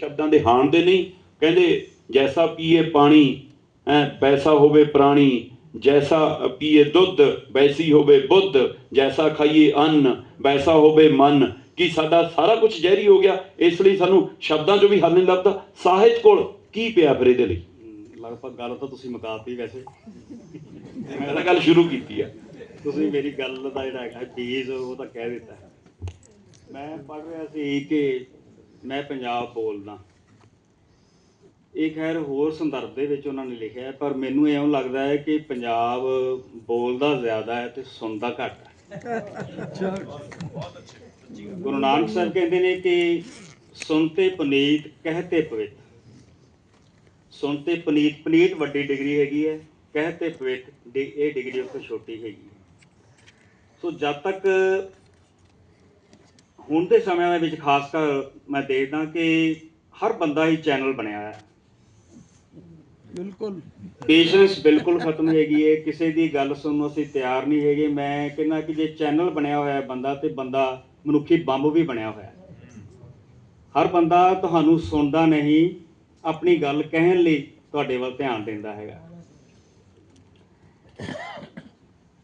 ਸ਼ਬਦਾਂ ਦੇ ਹਾਣ ਦੇ ਨਹੀਂ ਕਹਿੰਦੇ ਜੈਸਾ ਪੀਏ ਪਾਣੀ ਐ ਪੈਸਾ ਹੋਵੇ ਪ੍ਰਾਣੀ ਜੈਸਾ ਪੀਏ ਦੁੱਧ ਵੈਸੀ ਹੋਵੇ ਬੁੱਧ ਜੈਸਾ ਖਾਈਏ ਅੰਨ ਵੈਸਾ ਹੋਵੇ ਮਨ ਕਿ ਸਾਡਾ ਸਾਰਾ ਕੁਝ ਜ਼ਹਿਰੀ ਹੋ ਗਿਆ? ਇਸ ਲਈ ਸਾਨੂੰ ਸ਼ਬਦਾਂ 'ਚੋਂ ਵੀ ਹੱਲ ਨਹੀਂ ਲੱਭਦਾ। ਸਾਹਿਤ ਕੋਲ ਕੀ ਪਿਆ ਫਿਰ ਇਹਦੇ ਲਈ? ਲਗਭਗ ਗੱਲ ਤਾਂ ਤੁਸੀਂ ਮੁਕਾਤੀ ਵੈਸੇ। ਮੈਂ ਤਾਂ ਗੱਲ ਸ਼ੁਰੂ ਕੀਤੀ ਆ। ਤੁਸੀਂ ਮੇਰੀ ਗੱਲ ਦਾ ਜਿਹੜਾ ਹੈਗਾ ਬੀਜ ਉਹ ਤਾਂ ਕਹਿ ਦਿੱਤਾ। ਹੈ। ਮੈਂ ਪੜ੍ਹ ਰਿਹਾ ਸੀ ਕਿ ਮੈਂ ਪੰਜਾਬ ਬੋਲਦਾ। ਇਹ ਖੈਰ ਹੋਰ ਸੰਦਰਭ ਦੇ ਵਿੱਚ ਉਹਨਾਂ ਨੇ ਲਿਖਿਆ ਹੈ, ਪਰ ਮੈਨੂੰ ਇਉਂ ਲੱਗਦਾ ਹੈ ਕਿ ਪੰਜਾਬ ਬੋਲਦਾ ਜ਼ਿਆਦਾ ਹੈ ਤੇ ਸੁਣਦਾ ਘੱਟ ਹੈ। ਗੁਰੂ ਨਾਨਕ ਸਾਹਿਬ ਕਹਿੰਦੇ ਨੇ ਕਿ ਸੁਣਤੇ ਪੁਨੀਤ ਕਹਤੇ ਪਵਿੱਤ। ਸੁਣਤੇ ਪਨੀਤ ਪਨੀਤ ਵੱਡੀ ਡਿਗਰੀ ਹੈਗੀ ਹੈ ਕਹਤੇ ਪਵਿੱਤ ਡਿ- ਇਹ ਡਿਗਰੀ ਉਸ ਤੋਂ ਛੋਟੀ ਹੈਗੀ ਹੈ। ਸੋ ਜਦ ਤੱਕ ਹੁਣ ਦੇ ਸਮਿਆਂ ਦੇ ਵਿੱਚ ਖਾਸ ਕਰ ਮੈਂ ਦੇਖਦਾ ਕਿ ਹਰ ਬੰਦਾ ਹੀ ਚੈਨਲ ਬਣਿਆ ਹੈ। ਬਿਲਕੁਲ। ਪੇਸ਼ੈਂਸ ਬਿਲਕੁਲ ਖਤਮ ਹੈਗੀ ਹੈ। ਕਿਸੇ ਦੀ ਗੱਲ ਸੁਣਨ ਨੂੰ ਅਸੀਂ ਤਿਆਰ ਨਹੀਂ ਹੈਗੇ। ਮੈਂ ਕਹਿੰਦਾ ਕਿ ਜੇ ਚੈਨਲ ਬਣਿਆ ਹੋਇਆ ਹੈ ਬੰਦਾ ਤੇ ਬੰਦਾ ਮਨੁੱਖੀ ਬੰਬ ਵੀ ਬਣਿਆ ਹੋਇਆ ਹਰ ਬੰਦਾ ਤੁਹਾਨੂੰ ਸੁਣਦਾ ਨਹੀਂ ਆਪਣੀ ਗੱਲ ਕਹਿਣ ਲਈ ਤੁਹਾਡੇ ਵੱਲ ਧਿਆਨ ਦਿੰਦਾ ਹੈਗਾ।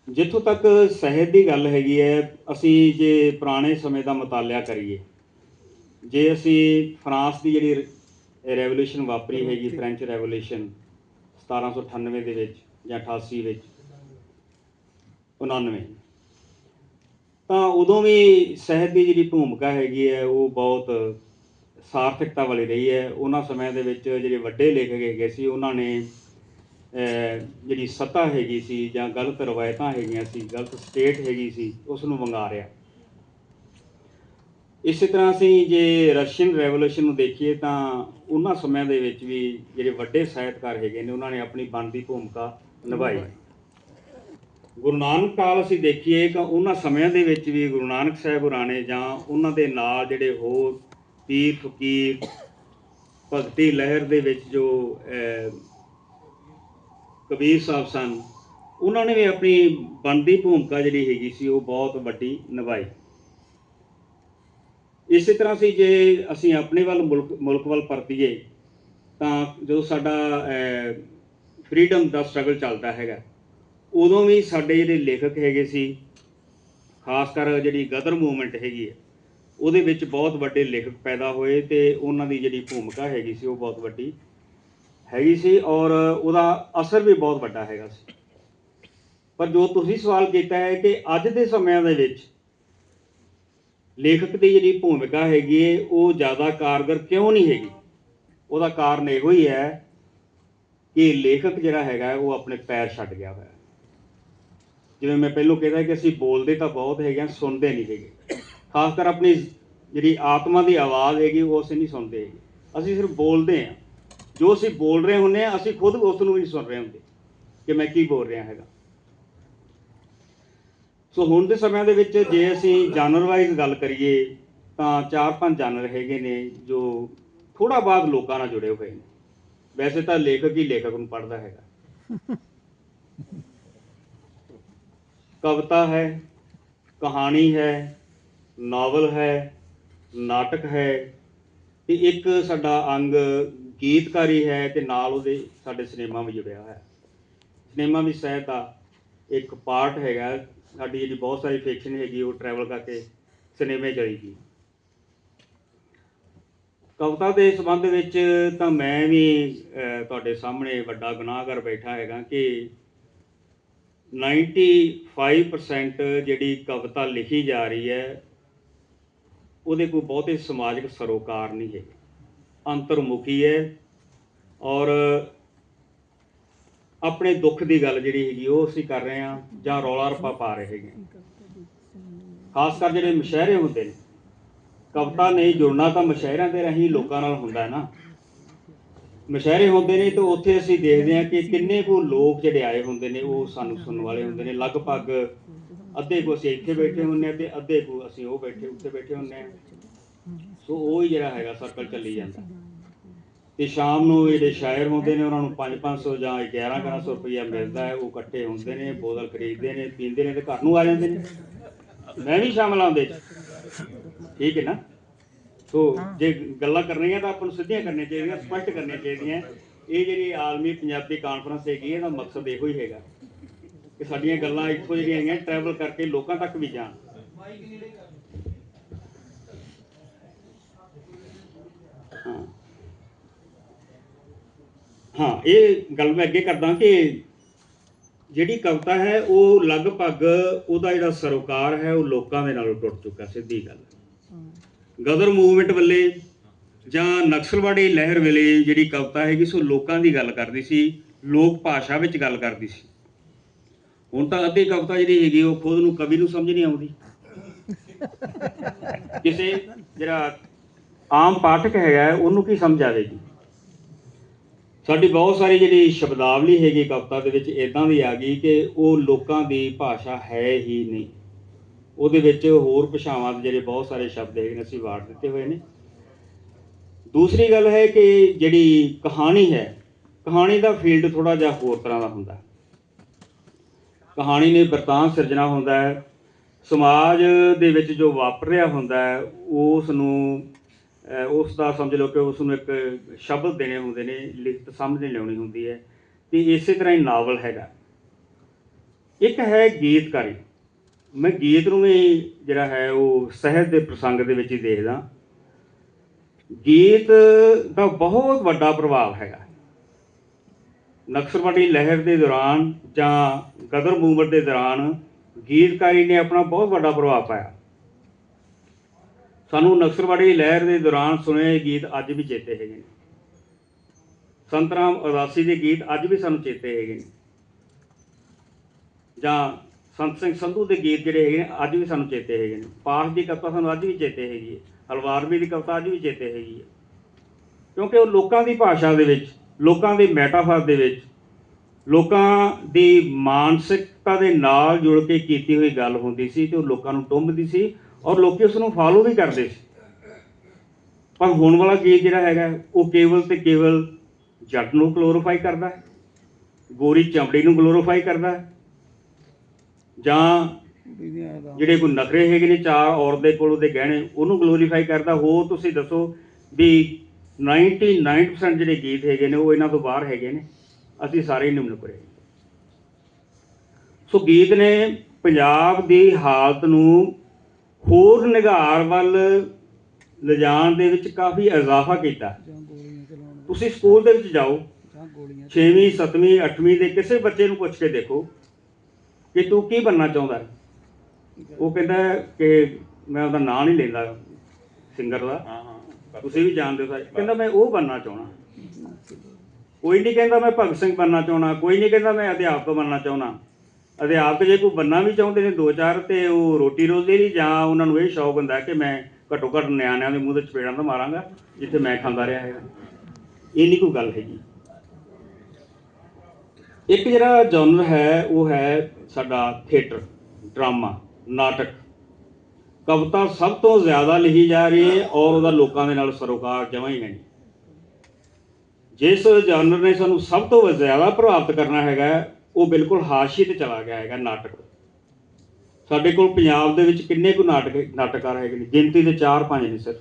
ਜਿੱਥੋਂ ਤੱਕ ਸਹਿਤ ਦੀ ਗੱਲ ਹੈਗੀ ਹੈ, ਅਸੀਂ ਜੇ ਪੁਰਾਣੇ ਸਮੇਂ ਦਾ ਮਤਾਲਿਆ ਕਰੀਏ, ਜੇ ਅਸੀਂ ਫਰਾਂਸ ਦੀ ਜਿਹੜੀ ਰੈਵੋਲੂਸ਼ਨ ਵਾਪਰੀ ਹੈਗੀ, ਫ੍ਰੈਂਚ ਰੈਵੋਲੂਸ਼ਨ 1798 ਦੇ ਵਿੱਚ ਜਾਂ 88 ਵਿੱਚ 99 ਤਾਂ ਉਦੋਂ ਵੀ ਸਹਿਤ ਦੀ ਜਿਹੜੀ ਭੂਮਿਕਾ ਹੈਗੀ ਹੈ, ਉਹ ਬਹੁਤ ਸਾਰਥਕਤਾ ਵਾਲੀ ਰਹੀ ਹੈ। ਉਹਨਾਂ ਸਮਿਆਂ ਦੇ ਵਿੱਚ ਜਿਹੜੇ ਵੱਡੇ ਲੇਖਕ ਹੈਗੇ ਸੀ, ਉਹਨਾਂ ਨੇ ਜਿਹੜੀ ਸੱਤਾ ਹੈਗੀ ਸੀ ਜਾਂ ਗਲਤ ਰਵਾਇਤਾਂ ਹੈਗੀਆਂ ਸੀ, ਗਲਤ ਸਟੇਟ ਹੈਗੀ ਸੀ ਉਸ ਨੂੰ ਵੰਗਾਰਿਆ ਇਸੇ ਤਰ੍ਹਾਂ ਅਸੀਂ ਜੇ ਰਸ਼ੀਅਨ ਰੈਵੋਲੂਸ਼ਨ ਨੂੰ ਦੇਖੀਏ ਤਾਂ ਉਹਨਾਂ ਸਮਿਆਂ ਦੇ ਵਿੱਚ ਵੀ ਜਿਹੜੇ ਵੱਡੇ ਸਾਹਿਤਕਾਰ ਹੈਗੇ ਨੇ, ਉਹਨਾਂ ਨੇ ਆਪਣੀ ਬਣਦੀ ਭੂਮਿਕਾ ਨਿਭਾਈ। ਗੁਰੂ ਨਾਨਕ ਕਾਲ ਅਸੀਂ ਦੇਖੀਏ ਤਾਂ ਉਹਨਾਂ ਸਮਿਆਂ ਦੇ ਵਿੱਚ ਵੀ ਗੁਰੂ ਨਾਨਕ ਸਾਹਿਬ ਹੋਰਾਂ ਜਾਂ ਉਹਨਾਂ ਦੇ ਨਾਲ ਜਿਹੜੇ ਹੋਰ ਪੀਰ ਫਕੀਰ ਭਗਤੀ ਲਹਿਰ ਦੇ ਵਿੱਚ ਜੋ ਕਬੀਰ ਸਾਹਿਬ ਸਨ। ਉਹਨਾਂ ਨੇ ਵੀ ਆਪਣੀ ਬਣਦੀ ਭੂਮਿਕਾ ਜਿਹੜੀ ਹੈਗੀ ਸੀ, ਉਹ ਬਹੁਤ ਵੱਡੀ ਨਿਭਾਈ। ਇਸੇ ਤਰ੍ਹਾਂ ਸੀ ਜੇ ਅਸੀਂ ਆਪਣੇ ਵੱਲ ਮੁਲਕ ਮੁਲਕ ਵੱਲ ਪਰਤੀਏ, ਤਾਂ ਜੋ ਸਾਡਾ ਫਰੀडम ਦਾ ਸਟਰਗਲ ਚੱਲਦਾ ਹੈਗਾ, ਉਦੋਂ ਵੀ ਸਾਡੇ ਜਿਹੜੇ ਲੇਖਕ ਹੈਗੇ ਸੀ, ਖਾਸ ਕਰ ਜਿਹੜੀ ਗਦਰ ਮੂਵਮੈਂਟ ਹੈਗੀ ਹੈ, ਉਹਦੇ ਵਿੱਚ ਬਹੁਤ ਵੱਡੇ ਲੇਖਕ ਪੈਦਾ ਹੋਏ ਤੇ ਉਹਨਾਂ ਦੀ ਜਿਹੜੀ ਭੂਮਿਕਾ ਹੈਗੀ ਸੀ, ਉਹ ਬਹੁਤ ਵੱਡੀ ਹੈਗੀ ਸੀ ਔਰ ਉਹਦਾ ਅਸਰ ਵੀ ਬਹੁਤ ਵੱਡਾ ਹੈਗਾ ਸੀ। ਪਰ ਜੋ ਤੁਸੀਂ ਸਵਾਲ ਕੀਤਾ ਹੈ ਕਿ ਅੱਜ ਦੇ ਸਮਿਆਂ ਦੇ ਵਿੱਚ ਲੇਖਕ ਦੀ ਜਿਹੜੀ ਭੂਮਿਕਾ ਹੈਗੀ ਹੈ ਉਹ ਜ਼ਿਆਦਾ ਕਾਰਗਰ ਕਿਉਂ ਨਹੀਂ ਹੈਗੀ? ਉਹਦਾ ਕਾਰਨ ਇਹੋ ਹੀ ਹੈ ਕਿ ਲੇਖਕ ਜਿਹੜਾ ਹੈਗਾ, ਉਹ ਆਪਣੇ ਪੈਰ ਛੱਡ ਗਿਆ ਹੋਇਆ। ਜਿਵੇਂ ਮੈਂ ਪਹਿਲਾਂ ਕਹਿੰਦਾ ਕਿ ਅਸੀਂ ਬੋਲਦੇ ਤਾਂ ਬਹੁਤ ਹੈਗੇ ਹਾਂ, ਸੁਣਦੇ ਨਹੀਂ ਹੈਗੇ। ਖਾਸ ਕਰ ਆਪਣੀ ਜਿਹੜੀ ਆਤਮਾ ਦੀ ਆਵਾਜ਼ ਹੈਗੀ, ਉਹ ਅਸੀਂ ਨਹੀਂ ਸੁਣਦੇ ਹੈਗੇ। ਅਸੀਂ ਸਿਰਫ ਬੋਲਦੇ ਹਾਂ। ਜੋ ਅਸੀਂ ਬੋਲ ਰਹੇ ਹੁੰਦੇ ਹਾਂ, ਅਸੀਂ ਖੁਦ ਉਸ ਨੂੰ ਵੀ ਨਹੀਂ ਸੁਣ ਰਹੇ ਹੁੰਦੇ ਕਿ ਮੈਂ ਕੀ ਬੋਲ ਰਿਹਾ ਹੈਗਾ। ਸੋ ਹੁਣ ਦੇ ਸਮਿਆਂ ਦੇ ਵਿੱਚ ਜੇ ਅਸੀਂ ਜਾਨਰ ਵਾਈਜ਼ ਗੱਲ ਕਰੀਏ, ਤਾਂ ਚਾਰ ਪੰਜ ਜਾਨਰ ਹੈਗੇ ਨੇ ਜੋ ਥੋੜਾ ਬਾਅਦ ਲੋਕਾਂ ਨਾਲ ਜੁੜੇ ਹੋਏ ਨੇ। ਵੈਸੇ ਤਾਂ ਲੇਖਕ ਹੀ ਲੇਖਕ ਨੂੰ ਪੜ੍ਹਦਾ ਹੈਗਾ। ਕਵਿਤਾ ਹੈ, ਕਹਾਣੀ ਹੈ, ਨਾਵਲ ਹੈ, ਨਾਟਕ ਹੈ, ਤੇ ਇੱਕ ਸਾਡਾ ਅੰਗ ਗੀਤਕਾਰੀ ਹੈ ਤੇ ਨਾਲ ਉਹਦੇ ਸਾਡੇ ਸਿਨੇਮਾ ਵੀ ਜੁੜਿਆ ਹੋਇਆ। ਹੈ ਸਿਨੇਮਾ ਵੀ ਸਾਹਿਤ ਦਾ ਇੱਕ ਪਾਰਟ ਹੈਗਾ। ਸਾਡੀ ਜਿਹੜੀ ਬਹੁਤ ਸਾਰੀ ਫਿਕਸ਼ਨ ਹੈਗੀ, ਉਹ ਟਰੈਵਲ ਕਰਕੇ ਸਿਨੇਮੇ ਚਲੀ ਗਈ ਕਵਿਤਾ ਦੇ ਸੰਬੰਧ ਵਿੱਚ ਤਾਂ ਮੈਂ ਵੀ ਤੁਹਾਡੇ ਸਾਹਮਣੇ ਵੱਡਾ ਗੁਨਾਹਗਰ ਬੈਠਾ ਹੈਗਾ ਕਿ 95% ਜਿਹੜੀ ਕਵਿਤਾ ਲਿਖੀ ਜਾ ਰਹੀ ਹੈ, ਉਹਦੇ ਕੋਈ ਬਹੁਤੇ ਸਮਾਜਿਕ ਸਰੋਕਾਰ ਨਹੀਂ ਹੈ ਅੰਤਰਮੁਖੀ ਹੈ ਔਰ ਆਪਣੇ ਦੁੱਖ ਦੀ ਗੱਲ ਜਿਹੜੀ ਹੈਗੀ ਉਹ ਅਸੀਂ ਕਰ ਰਹੇ ਹਾਂ ਜਾਂ ਰੌਲਾ ਰੱਪਾ ਪਾ ਰਹੇ ਹੈਗੇ ਖਾਸ ਕਰ ਜਿਹੜੇ ਮਸ਼ਾਇਰੇ ਹੁੰਦੇ ਨੇ, ਕਵਿਤਾ ਨਹੀਂ ਜੁੜਨਾ ਤਾਂ ਮਸ਼ਾਇਰਿਆਂ ਦੇ ਰਾਹੀਂ ਲੋਕਾਂ ਨਾਲ ਹੁੰਦਾ ਹੈ ਨਾ। ਮਸ਼ਾਇਰੇ ਹੁੰਦੇ ਨੇ ਤਾਂ ਉੱਥੇ ਅਸੀਂ ਦੇਖਦੇ ਹਾਂ ਕਿ ਕਿੰਨੇ ਕੁ ਲੋਕ ਜਿਹੜੇ ਆਏ ਹੁੰਦੇ ਨੇ, ਉਹ ਸਾਨੂੰ ਸੁਣਨ ਵਾਲੇ ਹੁੰਦੇ ਨੇ। ਲਗਭਗ ਅੱਧੇ ਕੁ ਅਸੀਂ ਇੱਥੇ ਬੈਠੇ ਹੁੰਦੇ ਆ ਤੇ ਅੱਧੇ ਕੁ ਅਸੀਂ ਉਹ ਬੈਠੇ, ਉੱਥੇ ਬੈਠੇ ਹੁੰਦੇ ਆ ਸੋ ਉਹ ਹੀ ਜਿਹੜਾ ਹੈਗਾ ਸਰਕਲ ਚੱਲੀ ਜਾਂਦਾ। ਤੇ ਸ਼ਾਮ ਨੂੰ ਜਿਹੜੇ ਸ਼ਾਇਰ ਹੁੰਦੇ ਨੇ ਉਹਨਾਂ ਨੂੰ 5-500 ਜਾਂ 11-1100 ਰੁਪਈਆ ਮਿਲਦਾ ਹੈ ਉਹ ਇਕੱਠੇ ਹੁੰਦੇ ਨੇ ਬੋਤਲ ਖਰੀਦਦੇ ਨੇ ਪੀਂਦੇ ਨੇ ਤੇ ਘਰ ਨੂੰ ਆ ਜਾਂਦੇ ਨੇ। ਮੈਂ ਵੀ ਸ਼ਾਮਲ ਆਉਂਦੇ ਠੀਕ ਹੈ ਨਾ? ਸੋ ਜੇ ਗੱਲਾਂ ਕਰਨੀਆਂ ਤਾਂ ਆਪਾਂ ਨੂੰ ਸਿੱਧੀਆਂ ਕਰਨੀਆਂ ਚਾਹੀਦੀਆਂ ਸਪਸ਼ਟ ਕਰਨੀਆਂ ਚਾਹੀਦੀਆਂ। ਇਹ ਜਿਹੜੀ ਆਲਮੀ ਪੰਜਾਬੀ ਕਾਨਫਰੰਸ ਹੈਗੀ ਇਹਦਾ ਮਕਸਦ ਇਹੋ ਹੀ ਹੈਗਾ ਕਿ ਸਾਡੀਆਂ ਗੱਲਾਂ ਇੱਥੋਂ ਜਿਹੜੀਆਂ ਹੈਗੀਆਂ ਟਰੈਵਲ ਕਰਕੇ ਲੋਕਾਂ ਤੱਕ ਵੀ ਜਾਣ। ਹਾਂ, ਇਹ ਗੱਲ ਮੈਂ ਅੱਗੇ ਕਰਦਾ ਕਿ ਜਿਹੜੀ ਕਵਿਤਾ ਹੈ, ਉਹ ਲਗਭਗ ਉਹਦਾ ਜਿਹੜਾ ਸਰੋਕਾਰ ਹੈ, ਉਹ ਲੋਕਾਂ ਦੇ ਨਾਲੋਂ ਟੁੱਟ ਚੁੱਕਾ, ਸਿੱਧੀ ਗੱਲ ਗਦਰ ਮੂਵਮੈਂਟ ਵੇਲੇ ਜਾਂ ਨਕਸਲਵਾੜੀ ਲਹਿਰ ਵੇਲੇ ਜਿਹੜੀ ਕਵਿਤਾ ਹੈਗੀ ਸੋ ਲੋਕਾਂ ਦੀ ਗੱਲ ਕਰਦੀ ਸੀ, ਲੋਕ ਭਾਸ਼ਾ ਵਿੱਚ ਗੱਲ ਕਰਦੀ ਸੀ। ਹੁਣ ਤਾਂ ਅੱਧੀ ਕਵਿਤਾ ਜਿਹੜੀ ਹੈਗੀ, ਉਹ ਖੁਦ ਨੂੰ ਕਵੀ ਨੂੰ ਸਮਝ ਨਹੀਂ ਆਉਂਦੀ। ਕਿਸੇ ਜਿਹੜਾ ਆਮ ਪਾਠਕ ਹੈਗਾ, ਉਹਨੂੰ ਕੀ ਸਮਝ ਆਵੇਗੀ? ਸਾਡੀ ਬਹੁਤ ਸਾਰੀ ਜਿਹੜੀ ਸ਼ਬਦਾਵਲੀ ਹੈਗੀ ਕਵਿਤਾ ਦੇ ਵਿੱਚ ਇਦਾਂ ਦੀ ਆ ਗਈ ਕਿ ਉਹ ਲੋਕਾਂ ਦੀ ਭਾਸ਼ਾ ਹੈ ਹੀ ਨਹੀਂ। ਉਹਦੇ ਵਿੱਚ ਹੋਰ ਭਾਸ਼ਾਵਾਂ ਦੇ ਜਿਹੜੇ ਬਹੁਤ ਸਾਰੇ ਸ਼ਬਦ ਹੈਗੇ ਨੇ, ਅਸੀਂ ਵਾੜ ਦਿੱਤੇ ਹੋਏ ਨੇ। ਦੂਸਰੀ ਗੱਲ ਹੈ ਕਿ ਜਿਹੜੀ ਕਹਾਣੀ ਹੈ, ਕਹਾਣੀ ਦਾ ਫੀਲਡ ਥੋੜਾ ਜਿਹਾ ਹੋਰ ਤਰ੍ਹਾਂ ਦਾ ਹੁੰਦਾ। ਕਹਾਣੀ ਨੇ ਬਰਤਾਂਤ ਸਿਰਜਣਾ ਹੁੰਦਾ ਹੈ। ਸਮਾਜ ਦੇ ਵਿੱਚ ਜੋ ਵਾਪਰ ਰਿਹਾ ਹੁੰਦਾ ਹੈ, ਉਸ ਨੂੰ ਉਸ ਦਾ ਸਮਝ ਲਓ ਕਿ ਉਸ ਨੂੰ ਇੱਕ ਸ਼ਬਦ ਦੇਣੇ ਹੁੰਦੇ ਨੇ, ਲਿਖਤ ਸਾਹਮਣੇ ਲਿਆਉਣੀ ਹੁੰਦੀ ਹੈ। ਤੇ ਇਸੇ ਤਰ੍ਹਾਂ ਹੀ ਨਾਵਲ ਹੈਗਾ। ਇੱਕ ਹੈ ਗੀਤਕਾਰੀ। ਮੈਂ ਗੀਤ ਨੂੰ ਵੀ ਜਿਹੜਾ ਹੈ ਉਹ ਸਹਿਜ ਦੇ ਪ੍ਰਸੰਗ ਦੇ ਵਿੱਚ ਹੀ ਦੇਖਦਾ। ਗੀਤ ਦਾ ਬਹੁਤ ਵੱਡਾ ਪ੍ਰਭਾਵ ਹੈਗਾ। ਨਕਸਲਵਾੜੀ ਲਹਿਰ ਦੇ ਦੌਰਾਨ ਜਾਂ ਗਦਰ ਮੂਵਮੈਂਟ ਦੇ ਦੌਰਾਨ ਗੀਤਕਾਰੀ ਨੇ ਆਪਣਾ ਬਹੁਤ ਵੱਡਾ ਪ੍ਰਭਾਵ ਪਾਇਆ। ਸਾਨੂੰ ਨਕਸਲਵਾੜੀ ਲਹਿਰ ਦੇ ਦੌਰਾਨ ਸੁਣੇ ਗੀਤ ਅੱਜ ਵੀ ਚੇਤੇ ਹੈਗੇ ਨੇ। ਸੰਤ ਰਾਮ ਉਦਾਸੀ ਦੇ ਗੀਤ ਅੱਜ ਵੀ ਸਾਨੂੰ ਚੇਤੇ ਹੈਗੇ ਨੇ। ਜਾਂ ਸੰਤ ਸਿੰਘ ਸੰਧੂ ਦੇ ਗੀਤ ਜਿਹੜੇ ਹੈਗੇ ਨੇ, ਅੱਜ ਵੀ ਸਾਨੂੰ ਚੇਤੇ ਹੈਗੇ ਨੇ। ਪਾਠ ਦੀ ਕਵਿਤਾ ਸਾਨੂੰ ਅੱਜ ਵੀ ਚੇਤੇ ਹੈਗੀ ਹੈ। ਹਲਵਾਰਵੀ ਦੀ ਕਵਿਤਾ ਅੱਜ ਵੀ ਚੇਤੇ ਹੈਗੀ ਹੈ। ਕਿਉਂਕਿ ਉਹ ਲੋਕਾਂ ਦੀ ਭਾਸ਼ਾ ਦੇ ਵਿੱਚ, ਲੋਕਾਂ ਦੇ ਮੈਟਾਫਰ ਦੇ ਵਿੱਚ, ਲੋਕਾਂ ਦੀ ਮਾਨਸਿਕਤਾ ਦੇ ਨਾਲ ਜੁੜ ਕੇ ਕੀਤੀ ਹੋਈ ਗੱਲ ਹੁੰਦੀ ਸੀ ਤੇ ਉਹ ਲੋਕਾਂ ਨੂੰ ਟੁੰਬਦੀ ਸੀ। ਔਰ ਲੋਕੀ ਉਸ ਨੂੰ ਫਾਲੋ ਵੀ ਕਰਦੇ ਸੀ। ਪਰ ਹੋਣ ਵਾਲਾ ਗੀਤ ਜਿਹੜਾ ਹੈਗਾ, ਉਹ ਕੇਵਲ ਤੇ ਕੇਵਲ ਜੱਟ ਨੂੰ ਗਲੋਰੀਫਾਈ ਕਰਦਾ ਹੈ, ਗੋਰੀ ਚਮੜੀ ਨੂੰ ਗਲੋਰੀਫਾਈ ਕਰਦਾ ਹੈ, ਜਾਂ ਜਿਹੜੇ ਕੋਈ ਨਖਰੇ ਹੈਗੇ ਨੇ ਚਾਰ ਔਰਤ ਦੇ ਕੋਲ, ਉਹਦੇ ਗਹਿਣੇ, ਉਹਨੂੰ ਗਲੋਰੀਫਾਈ ਕਰਦਾ। ਹੋ ਤੁਸੀਂ ਦੱਸੋ ਵੀ 99% ਜਿਹੜੇ ਗੀਤ ਹੈਗੇ ਨੇ, ਉਹ ਇਹਨਾਂ ਤੋਂ ਬਾਹਰ ਹੈਗੇ ਨੇ। ਅਸੀਂ ਸਾਰੇ ਹੀ ਨਿਮਨ ਕਰੇ ਸੋ ਗੀਤ ਨੇ ਪੰਜਾਬ ਦੀ ਹਾਲਤ ਨੂੰ ਹੋਰ ਨਿਗਾਰ ਵੱਲ ਲਿਜਾਣ ਦੇ ਵਿੱਚ ਕਾਫੀ ਇਜ਼ਾਫਾ ਕੀਤਾ। ਤੁਸੀਂ ਸਕੂਲ ਦੇ ਵਿੱਚ ਜਾਓ 6ਵੀਂ 7ਵੀਂ 8ਵੀਂ ਦੇ ਕਿਸੇ ਬੱਚੇ ਨੂੰ ਪੁੱਛ ਕੇ ਦੇਖੋ ਕਿ ਤੂੰ ਕੀ ਬਣਨਾ ਚਾਹੁੰਦਾ ਹੈ। ਉਹ ਕਹਿੰਦਾ ਕਿ ਮੈਂ ਉਹਦਾ ਨਾਂ ਨਹੀਂ ਲੈਂਦਾ ਸਿੰਗਰ ਦਾ। ਹਾਂ ਹਾਂ ਤੁਸੀਂ ਵੀ ਜਾਣਦੇ ਹੋ ਕਹਿੰਦਾ ਮੈਂ ਉਹ ਬਣਨਾ ਚਾਹਣਾ ਕੋਈ ਨਹੀਂ ਕਹਿੰਦਾ ਮੈਂ ਭਗਤ ਸਿੰਘ ਬਣਨਾ ਚਾਹਣਾ ਕੋਈ ਨਹੀਂ ਕਹਿੰਦਾ ਮੈਂ ਅਧਿਆਪਕ ਬਣਨਾ ਚਾਹਣਾ ਅਧਿਆਪਕ ਜੇ ਕੋਈ ਬੰਨਾ ਵੀ ਚਾਹੁੰਦੇ ਨੇ ਦੋ ਚਾਰ ਤੇ ਉਹ ਰੋਟੀ ਰੋਜ਼ੀ ਨਹੀਂ ਜਾਂ ਉਹਨਾਂ ਨੂੰ ਇਹ ਸ਼ੌਕ ਹੁੰਦਾ ਕਿ ਮੈਂ ਘੱਟੋ ਘੱਟ ਨਿਆਣਿਆਂ ਦੇ ਮੂੰਹ ਤੇ ਚਪੇੜਾਂ ਤਾਂ ਮਾਰਾਂਗਾ, ਜਿੱਥੇ ਮੈਂ ਖਾਂਦਾ ਰਿਹਾ ਹੈਗਾ। ਇਹ ਨਹੀਂ ਕੋਈ ਗੱਲ ਹੈਗੀ। ਇੱਕ ਜਿਹੜਾ ਜਨਰ ਹੈ, ਉਹ ਹੈ ਸਾਡਾ ਥੀਏਟਰ ਡਰਾਮਾ ਨਾਟਕ। ਕਵਿਤਾ ਸਭ ਤੋਂ ਜ਼ਿਆਦਾ ਲਿਖੀ ਜਾ ਰਹੀ ਹੈ ਔਰ ਉਹਦਾ ਲੋਕਾਂ ਦੇ ਨਾਲ ਸਰੋਕਾਰ ਜਮਾਂ ਹੀ ਨਹੀਂ। ਜਿਸ ਜਾਨਰ ਨੇ ਸਾਨੂੰ ਸਭ ਤੋਂ ਜ਼ਿਆਦਾ ਪ੍ਰਭਾਵਿਤ ਕਰਨਾ ਹੈਗਾ ਉਹ ਬਿਲਕੁਲ ਹਾਸ਼ੀ ਤੇ ਚਲਾ ਗਿਆ ਹੈਗਾ ਨਾਟਕ। ਸਾਡੇ ਕੋਲ ਪੰਜਾਬ ਦੇ ਵਿੱਚ ਕਿੰਨੇ ਕੁ ਨਾਟਕ ਨਾਟਕਕਾਰ ਹੈਗੇ ਨੇ? ਗਿਣਤੀ ਦੇ 4-5 ਨੇ ਸਿਰਫ।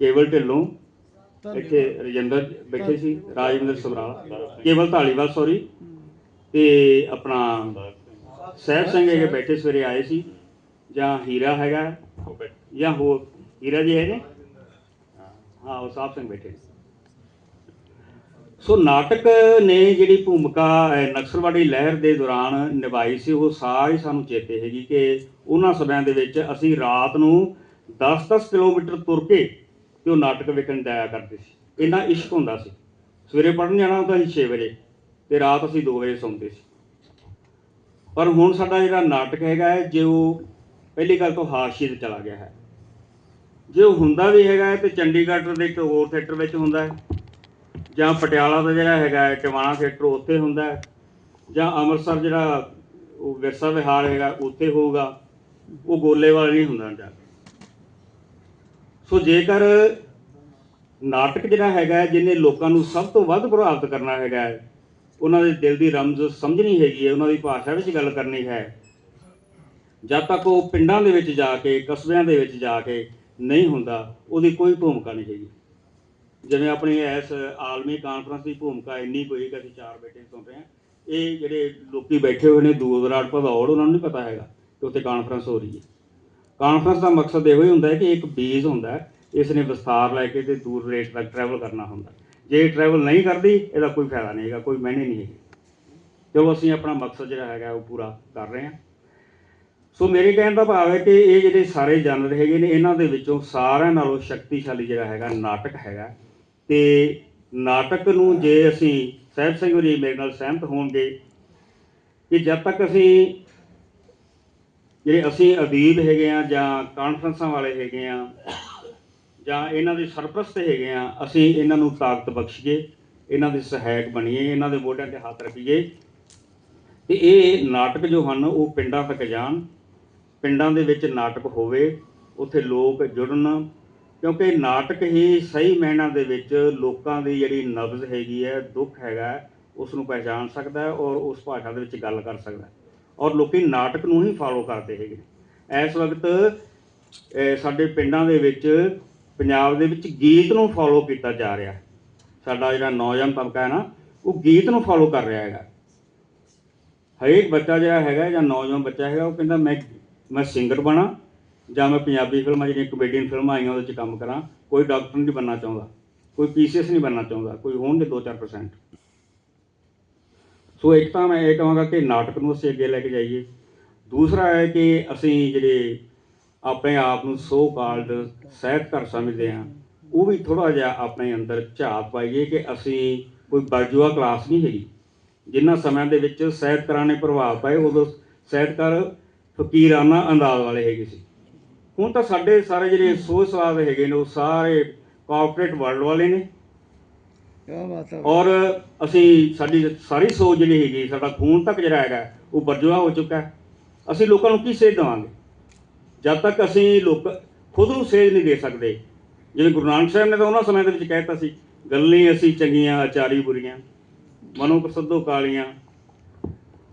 ਕੇਵਲ ਢਿੱਲੋਂ ਇੱਥੇ ਰਜਿੰਦਰ ਬੈਠੇ ਸੀ ਰਾਜਵਿੰਦਰ ਸਮਰਾਲਾ ਕੇਵਲ ਢਾਲੀਵਾਲ ਸੌਰੀ ਤੇ ਆਪਣਾ ਸਹਿਬ ਸਿੰਘ ਹੈਗੇ ਬੈਠੇ ਸਵੇਰੇ ਆਏ ਸੀ ਜਾਂ ਹੀਰਾ ਹੈਗਾ ਜਾਂ ਹੋਰ ਹੀਰਾ ਜੀ ਹੈਗੇ ਹਾਂ ਉਹ ਸਾਹਿਬ ਸਿੰਘ ਬੈਠੇ ਸੋ ਨਾਟਕ ਨੇ ਜਿਹੜੀ ਭੂਮਿਕਾ ਨਕਸਲਵਾੜੀ ਲਹਿਰ ਦੇ ਦੌਰਾਨ ਨਿਭਾਈ ਸੀ, ਉਹ ਸਾਰੀ ਸਾਨੂੰ ਚੇਤੇ ਹੈਗੀ ਕਿ ਉਹਨਾਂ ਸਮਿਆਂ ਦੇ ਵਿੱਚ ਅਸੀਂ ਰਾਤ ਨੂੰ 10-10 ਕਿਲੋਮੀਟਰ ਤੁਰ ਕੇ ਤੇ ਉਹ ਨਾਟਕ ਵੇਖਣ ਜਾਇਆ ਕਰਦੇ ਸੀ। ਇੰਨਾ ਇਸ਼ਕ ਹੁੰਦਾ ਸੀ। ਸਵੇਰੇ ਪੜ੍ਹਨ ਜਾਣਾ ਹੁੰਦਾ ਸੀ 6 ਵਜੇ ਤੇ ਰਾਤ ਅਸੀਂ 2 ਵਜੇ ਸੌਂਦੇ ਸੀ। ਪਰ ਹੁਣ ਸਾਡਾ ਜਿਹੜਾ ਨਾਟਕ ਹੈਗਾ ਹੈ, ਜੇ ਉਹ ਪਹਿਲੀ ਗੱਲ ਤੋਂ ਹਾਸ਼ੀਏ ਤੇ ਚਲਾ ਗਿਆ ਹੈ। ਜੇ ਉਹ ਹੁੰਦਾ ਵੀ ਹੈਗਾ ਹੈ ਤੇ ਚੰਡੀਗੜ੍ਹ ਦੇ ਇੱਕ ਹੋਰ ਥੀਏਟਰ ਵਿੱਚ ਹੁੰਦਾ ਹੈ ਜਾਂ ਪਟਿਆਲਾ ਦਾ ਜਿਹੜਾ ਹੈਗਾ ਹੈ, ਟਿਵਾਣਾ ਥੀਏਟਰ ਉੱਥੇ ਹੁੰਦਾ ਜਾਂ ਅੰਮ੍ਰਿਤਸਰ ਜਿਹੜਾ ਉਹ ਵਿਰਸਾ ਵਿਹਾਰ ਹੈਗਾ, ਉੱਥੇ ਹੋਊਗਾ, ਉਹ ਗੋਲੇਵਾਲ ਨਹੀਂ ਹੁੰਦਾ ਜਾ ਸੋ ਜੇਕਰ ਨਾਟਕ ਜਿਹੜਾ ਹੈਗਾ ਜਿਹਨੇ ਲੋਕਾਂ ਨੂੰ ਸਭ ਤੋਂ ਵੱਧ ਪ੍ਰਭਾਵਿਤ ਕਰਨਾ ਹੈਗਾ ਉਹਨਾਂ ਦੇ ਦਿਲ ਦੀ ਰਮਜ਼ ਸਮਝਣੀ ਹੈਗੀ ਹੈ, ਉਹਨਾਂ ਦੀ ਭਾਸ਼ਾ ਵਿੱਚ ਗੱਲ ਕਰਨੀ ਹੈ, ਜਦ ਤੱਕ ਉਹ ਪਿੰਡਾਂ ਦੇ ਵਿੱਚ ਜਾ ਕੇ, ਕਸਬਿਆਂ ਦੇ ਵਿੱਚ ਜਾ ਕੇ ਨਹੀਂ ਹੁੰਦਾ, ਉਹਦੀ ਕੋਈ ਭੂਮਿਕਾ ਨਹੀਂ ਹੈਗੀ। ਜਿਵੇਂ ਆਪਣੀ ਇਸ ਆਲਮੀ ਕਾਨਫਰੰਸ ਦੀ ਭੂਮਿਕਾ ਇੰਨੀ ਕੋਈ ਕਿ ਅਸੀਂ ਚਾਰ ਬੈਠੇ ਸੁਣ ਰਹੇ ਹਾਂ। ਇਹ ਜਿਹੜੇ ਲੋਕੀ ਬੈਠੇ ਹੋਏ ਨੇ ਦੂਰ ਦਰਾੜ ਭਦੌੜ, ਉਹਨਾਂ ਨੂੰ ਨਹੀਂ ਪਤਾ ਹੈਗਾ ਕਿ ਉੱਥੇ ਕਾਨਫਰੰਸ ਹੋ ਰਹੀ ਹੈ। ਕਾਨਫਰੰਸ ਦਾ ਮਕਸਦ ਇਹੋ ਹੀ ਹੁੰਦਾ ਹੈ ਕਿ ਇੱਕ ਬੇਸ ਹੁੰਦਾ ਹੈ, ਇਸ ਨੇ ਵਿਸਥਾਰ ਲੈ ਕੇ ਤੇ ਦੂਰ ਰੇਟ ਤੱਕ ਟਰੈਵਲ ਕਰਨਾ ਹੁੰਦਾ ਜੇ ਟਰੈਵਲ ਨਹੀਂ ਕਰਦੀ, ਇਹਦਾ ਕੋਈ ਫਾਇਦਾ ਨਹੀਂ ਹੈਗਾ, ਕੋਈ ਮਾਇਨੇ ਨਹੀਂ ਹੈਗੀ। ਤੇ ਅਸੀਂ ਆਪਣਾ ਮਕਸਦ ਜਿਹੜਾ ਹੈਗਾ ਉਹ ਪੂਰਾ ਕਰ ਰਹੇ ਹਾਂ। ਸੋ ਮੇਰੇ ਕਹਿਣ ਦਾ ਭਾਵ ਹੈ ਕਿ ਇਹ ਜਿਹੜੇ ਸਾਰੇ ਜਾਨਰ ਹੈਗੇ ਨੇ, ਇਹਨਾਂ ਦੇ ਵਿੱਚੋਂ ਸਾਰਿਆਂ ਨਾਲੋਂ ਸ਼ਕਤੀਸ਼ਾਲੀ ਜਿਹੜਾ ਹੈਗਾ, ਨਾਟਕ ਹੈਗਾ। ਤੇ ਨਾਟਕ ਨੂੰ ਜੇ ਅਸੀਂ ਸਾਹਿਬ ਸਿੰਘ ਜੀ ਮੇਰੇ ਨਾਲ ਸਹਿਮਤ ਹੋਣਗੇ ਕਿ ਜਦ ਤੱਕ ਅਸੀਂ ਜਿਹੜੇ ਅਸੀਂ ਅਦੀਬ ਹੈਗੇ ਆ ਜਾਂ ਕਾਨਫਰੰਸਾਂ ਵਾਲੇ ਹੈਗੇ ਆ ਜਾਂ ਇਹਨਾਂ ਦੇ ਸਰਪ੍ਰਸਤ ਹੈਗੇ ਆ ਅਸੀਂ ਇਹਨਾਂ ਨੂੰ ਤਾਕਤ ਬਖਸ਼ੀਏ, ਇਹਨਾਂ ਦੇ ਸਹਾਇਕ ਬਣੀਏ, ਇਹਨਾਂ ਦੇ ਮੋਢਿਆਂ ਤੇ ਹੱਥ ਰੱਖੀਏ। ਤੇ ਇਹ ਨਾਟਕ ਜੋ ਹਨ, ਉਹ ਪਿੰਡਾਂ ਤੱਕ ਜਾਣ, ਪਿੰਡਾਂ ਦੇ ਵਿੱਚ ਨਾਟਕ ਹੋਵੇ, ਉੱਥੇ ਲੋਕ ਜੁੜਨ ਕਿਉਂਕਿ ਨਾਟਕ ਹੀ ਸਹੀ ਮਾਇਨਾ ਦੇ ਵਿੱਚ ਲੋਕਾਂ ਦੀ ਜਿਹੜੀ ਨਬਜ਼ ਹੈਗੀ ਹੈ, ਦੁੱਖ ਹੈਗਾ ਉਸ ਨੂੰ ਪਹਿਚਾਨ ਸਕਦਾ ਹੈ ਔਰ ਉਸ ਭਾਸ਼ਾ ਦੇ ਵਿੱਚ ਗੱਲ ਕਰ ਸਕਦਾ ਹੈ। ਔਰ ਲੋਕੀ ਨਾਟਕ ਨੂੰ ਹੀ ਫਾਲੋ ਕਰਦੇ ਹੈਗੇ ਨੇ। ਇਸ ਵਕਤ ਸਾਡੇ ਪਿੰਡਾਂ ਦੇ ਵਿੱਚ, ਪੰਜਾਬ ਦੇ ਵਿੱਚ ਗੀਤ ਨੂੰ ਫਾਲੋ ਕੀਤਾ ਜਾ ਰਿਹਾ ਸਾਡਾ ਜਿਹੜਾ ਨੌਜਵਾਨ ਤਬਕਾ ਹੈ ਨਾ, ਉਹ ਗੀਤ ਨੂੰ ਫਾਲੋ ਕਰ ਰਿਹਾ ਹੈਗਾ। ਹਰੇਕ ਬੱਚਾ ਜਿਹੜਾ ਹੈਗਾ ਜਾਂ ਨੌਜਵਾਨ ਬੱਚਾ ਹੈਗਾ, ਉਹ ਕਹਿੰਦਾ ਮੈਂ ਮੈਂ ਸਿੰਗਰ ਬਣਾ ਜਾਂ ਮੈਂ ਪੰਜਾਬੀ ਫਿਲਮਾਂ ਜਿਹੜੀਆਂ ਕਮੇਡੀਅਨ ਫਿਲਮਾਂ ਆਈਆਂ, ਉਹਦੇ 'ਚ ਕੰਮ ਕਰਾਂ, ਕੋਈ ਡਾਕਟਰ ਨਹੀਂ ਬਣਨਾ ਚਾਹੁੰਦਾ, ਕੋਈ ਪੀਸੀਐਸ ਨਹੀਂ ਬਣਨਾ ਚਾਹੁੰਦਾ, ਕੋਈ ਹੋਣਗੇ 2-4% ਸੋ ਇੱਕ ਤਾਂ ਮੈਂ ਇਹ ਕਹਾਂਗਾ ਕਿ ਨਾਟਕ ਨੂੰ ਅਸੀਂ ਅੱਗੇ ਲੈ ਕੇ ਜਾਈਏ। ਦੂਸਰਾ ਹੈ ਕਿ ਅਸੀਂ ਜਿਹੜੇ ਆਪਣੇ ਆਪ ਨੂੰ ਸੋ ਕਾਲਡ ਸਾਹਿਤਕਾਰ ਸਮਝਦੇ ਹਾਂ, ਉਹ ਵੀ ਥੋੜਾ ਜਿਹਾ ਆਪਣੇ ਅੰਦਰ ਝਾਤ ਪਾਈਏ ਕਿ ਅਸੀਂ ਕੋਈ ਬਰਜੂਆ ਕਲਾਸ ਨਹੀਂ ਹੈਗੀ। ਜਿਨ੍ਹਾਂ ਸਮਿਆਂ ਦੇ ਵਿੱਚ ਸਾਹਿਤਕਾਰਾਂ ਨੇ ਪ੍ਰਭਾਵ ਪਾਏ, ਉਦੋਂ ਸਾਹਿਤਕਾਰ ਫਕੀਰਾਨਾ ਅੰਦਾਜ਼ ਵਾਲੇ ਹੈਗੇ ਸੀ। ਹੁਣ ਤਾਂ ਸਾਡੇ ਸਾਰੇ ਜਿਹੜੇ ਸੋਚ ਸਵਾਦ ਹੈਗੇ ਨੇ ਉਹ ਸਾਰੇ ਕਾਰਪੋਰੇਟ ਵਰਲਡ ਵਾਲੇ ਨੇ। ਕਿਆ ਬਾਤ ਹੈ ਔਰ ਅਸੀਂ ਸਾਡੀ ਸਾਰੀ ਸੋਚ ਜਿਹੜੀ ਹੈਗੀ ਸਾਡਾ ਖੂਨ ਤੱਕ ਜਿਹੜਾ ਹੈਗਾ ਉਹ ਬਰਜੁਆ ਹੋ ਚੁੱਕਾ ਹੈ। ਅਸੀਂ ਲੋਕਾਂ ਨੂੰ ਕੀ ਸੇਧ ਦੇਵਾਂਗੇ? ਜਦ ਤੱਕ ਅਸੀਂ ਲੋਕ ਖੁਦ ਨੂੰ ਸੇਧ ਨਹੀਂ ਦੇ ਸਕਦੇ। ਜਿਵੇਂ ਗੁਰੂ ਨਾਨਕ ਸਾਹਿਬ ਨੇ ਤਾਂ ਉਹਨਾਂ ਸਮੇਂ ਦੇ ਵਿੱਚ ਕਹਿਤਾ ਸੀ ਗੱਲਾਂ ਅਸੀਂ ਚੰਗੀਆਂ ਆਚਾਰੀ ਬੁਰੀਆਂ ਮਨੋ ਪ੍ਰਸੱਦੋ ਕਾਲੀਆਂ।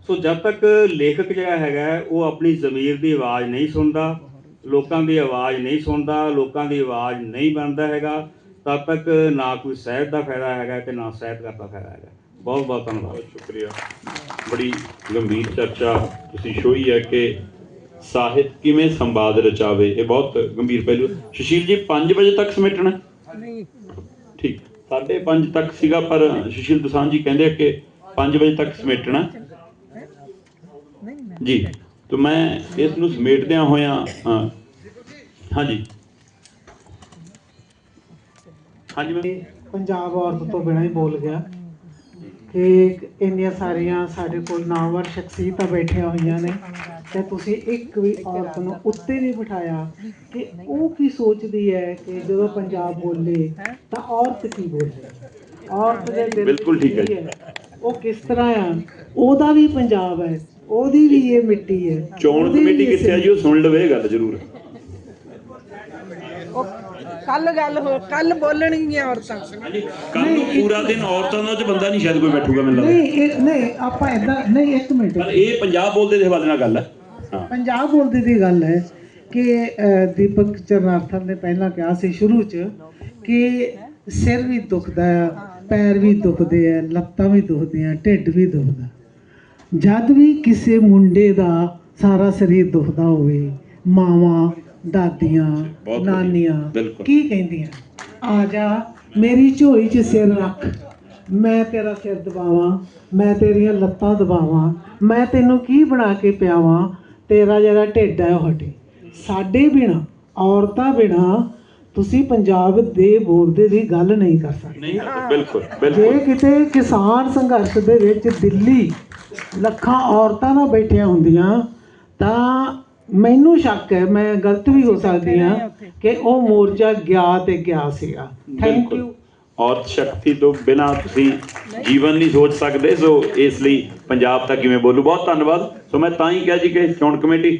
ਸੋ ਜਦ ਤੱਕ ਲੇਖਕ ਜਿਹੜਾ ਹੈਗਾ ਉਹ ਆਪਣੀ ਜ਼ਮੀਰ ਦੀ ਆਵਾਜ਼ ਨਹੀਂ ਸੁਣਦਾ ਲੋਕਾਂ ਦੀ ਆਵਾਜ਼ ਨਹੀਂ ਸੁਣਦਾ ਲੋਕਾਂ ਦੀ ਆਵਾਜ਼ ਨਹੀਂ ਬਣਦਾ ਹੈਗਾ ਤਦ ਤੱਕ ਨਾ ਕੋਈ ਸਾਹਿਤ ਦਾ ਫਾਇਦਾ ਹੈਗਾ ਤੇ ਨਾ ਸਾਹਿਤਕਾਰ ਦਾ ਫਾਇਦਾ ਹੈਗਾ। ਬਹੁਤ ਬਹੁਤ ਧੰਨਵਾਦ। ਬਹੁਤ ਸ਼ੁਕਰੀਆ। ਬੜੀ ਗੰਭੀਰ ਚਰਚਾ ਤੁਸੀਂ ਸ਼ੋਈ ਹੈ ਕਿ ਸਾਹਿਤ ਕਿਵੇਂ ਸੰਵਾਦ ਰਚਾਵੇ ਇਹ ਬਹੁਤ ਗੰਭੀਰ ਪਹਿਲੂ। ਹੈ। ਸੁਸ਼ੀਲ ਜੀ 5 ਵਜੇ ਤੱਕ ਸਮੇਟਣਾ? ਨਹੀਂ। ਠੀਕ 5:30 ਤੱਕ ਸੀਗਾ ਪਰ ਸੁਸ਼ੀਲ ਦੁਸਾਂਝ ਜੀ ਕਹਿੰਦੇ ਕਿ 5 ਵਜੇ ਤੱਕ ਸਮੇਟਣਾ। ਜੀ। ਤਾਂ ਮੈਂ ਇਸ ਨੂੰ ਸਮੇਟਦਿਆਂ ਹੋਇਆਂ ਹਾਂ ਹਾਂਜੀ। ਹਾਂਜੀ ਮੈਂ ਪੰਜਾਬ ਔਰਤ ਤੋਂ ਬਿਨਾਂ ਹੀ ਬੋਲ ਗਿਆ। ਕਿ ਇੰਨੀਆਂ ਸਾਰੀਆਂ ਸਾਡੇ ਕੋਲ ਨਾਮਵਰ ਸ਼ਖਸੀਅਤਾਂ ਬੈਠੀਆਂ ਹੋਈਆਂ ਨੇ ਤੇ ਤੁਸੀਂ ਇੱਕ ਵੀ ਔਰਤ ਨੂੰ ਉੱਤੇ ਨਹੀਂ ਬਿਠਾਇਆ ਕਿ ਉਹ ਕੀ ਸੋਚਦੀ ਹੈ ਕਿ ਜਦੋਂ ਪੰਜਾਬ ਬੋਲੇ ਤਾਂ ਔਰਤ ਕੀ ਬੋਲੇ? ਔਰਤ ਦੇ ਬਿਲਕੁਲ ਠੀਕ ਹੈ? ਉਹ ਕਿਸ ਤਰ੍ਹਾਂ ਆ? ਉਹਦਾ ਵੀ ਪੰਜਾਬ ਹੈ। ਉਹਦੀ ਵੀ ਇਹ ਮਿੱਟੀ ਹੈ। ਚੋਣ ਕਮੇਟੀ ਕਿੱਥੇ ਆ ਜੀ ਉਹ ਸੁਣ ਲਵੇ ਇਹ ਗੱਲ ਜ਼ਰੂਰ। ਕੱਲ ਗੱਲ ਹੋ ਕੱਲ ਬੋਲਣਗੀਆਂ ਔਰਤਾਂ। ਕੱਲ ਨੂੰ ਪੂਰਾ ਦਿਨ ਔਰਤਾਂ ਦਾ ਚ ਬੰਦਾ ਨਹੀਂ ਸ਼ਾਇਦ ਕੋਈ ਬੈਠੂਗਾ ਮੈਨੂੰ ਲੱਗਦਾ। ਨਹੀਂ ਇਹ ਨਹੀਂ ਆਪਾਂ ਇਦਾਂ ਨਹੀਂ ਇੱਕ ਮਿੰਟ। ਪਰ ਇਹ ਪੰਜਾਬ ਬੋਲਦੇ ਦੇ ਹਵਾਲੇ ਨਾਲ ਗੱਲ ਹੈ। ਹਾਂ। ਪੰਜਾਬ ਬੋਲਦੀ ਦੀ ਗੱਲ ਹੈ ਕਿ ਦੀਪਕ ਚਰਨਾਰਥਨ ਨੇ ਪਹਿਲਾਂ ਕਿਹਾ ਸੀ ਸ਼ੁਰੂ 'ਚ ਕਿ ਸਿਰ ਵੀ ਦੁਖਦਾ ਆ ਪੈਰ ਵੀ ਦੁਖਦੇ ਆ ਲੱਤਾਂ ਵੀ ਦੁਖਦੀਆਂ ਢਿੱਡ ਵੀ ਦੁਖਦਾ। ਜਦ ਵੀ ਕਿਸੇ ਮੁੰਡੇ ਦਾ ਸਾਰਾ ਸਰੀਰ ਦੁਖਦਾ ਹੋਵੇ ਮਾਵਾਂ ਦਾਦੀਆਂ। ਨਾਨੀਆਂ। ਕੀ ਕਹਿੰਦੀਆਂ ਆ ਜਾ ਮੇਰੀ ਝੋਲੀ 'ਚ ਸਿਰ ਰੱਖ ਮੈਂ ਤੇਰਾ ਸਿਰ ਦਬਾਵਾਂ ਮੈਂ ਤੇਰੀਆਂ ਲੱਤਾਂ ਦਬਾਵਾਂ ਮੈਂ ਤੈਨੂੰ ਕੀ ਬਣਾ ਕੇ ਪਿਆਵਾਂ ਤੇਰਾ ਜਿਹੜਾ ਢਿੱਡ ਹੈ ਉਹ ਹਟੇ ਸਾਡੇ ਬਿਨਾ ਔਰਤਾਂ ਬਿਨਾ ਤੁਸੀਂ ਪੰਜਾਬ ਦੇ ਬੋਲਦੇ ਦੀ ਗੱਲ ਨਹੀਂ ਕਰ ਸਕਦੇ। ਨਹੀਂ ਬਿਲਕੁਲ ਜੇ ਬਿਲਕੁਲ ਕਿਤੇ ਕਿਸਾਨ ਸੰਘਰਸ਼ ਦੇ ਵਿੱਚ ਦਿੱਲੀ ਲੱਖਾਂ ਔਰਤਾਂ ਨਾ ਬੈਠੀਆਂ ਹੁੰਦੀਆਂ ਤਾਂ ਮੈਨੂੰ ਸ਼ੱਕ ਹੈ ਮੈਂ ਗਲਤ ਵੀ ਹੋ ਸਕਦੀ ਹਾਂ ਕਿ ਉਹ ਮੋਰਚਾ ਗਿਆ ਤੇ ਗਿਆ ਸੀਗਾ। ਥੈਂਕ। ਯੂ ਔਰਤ ਸ਼ਕਤੀ ਤੋਂ ਬਿਨਾ ਤੁਸੀਂ ਜੀਵਨ ਨਹੀਂ ਸੋਚ ਸਕਦੇ ਸੋ ਇਸ ਲਈ ਪੰਜਾਬ ਤਾਂ ਕਿਵੇਂ ਬੋਲੂ? ਬਹੁਤ ਧੰਨਵਾਦ। ਸੋ ਮੈਂ ਤਾਂ ਹੀ ਕਿਹਾ ਜੀ ਕਿ ਚੋਣ ਕਮੇਟੀ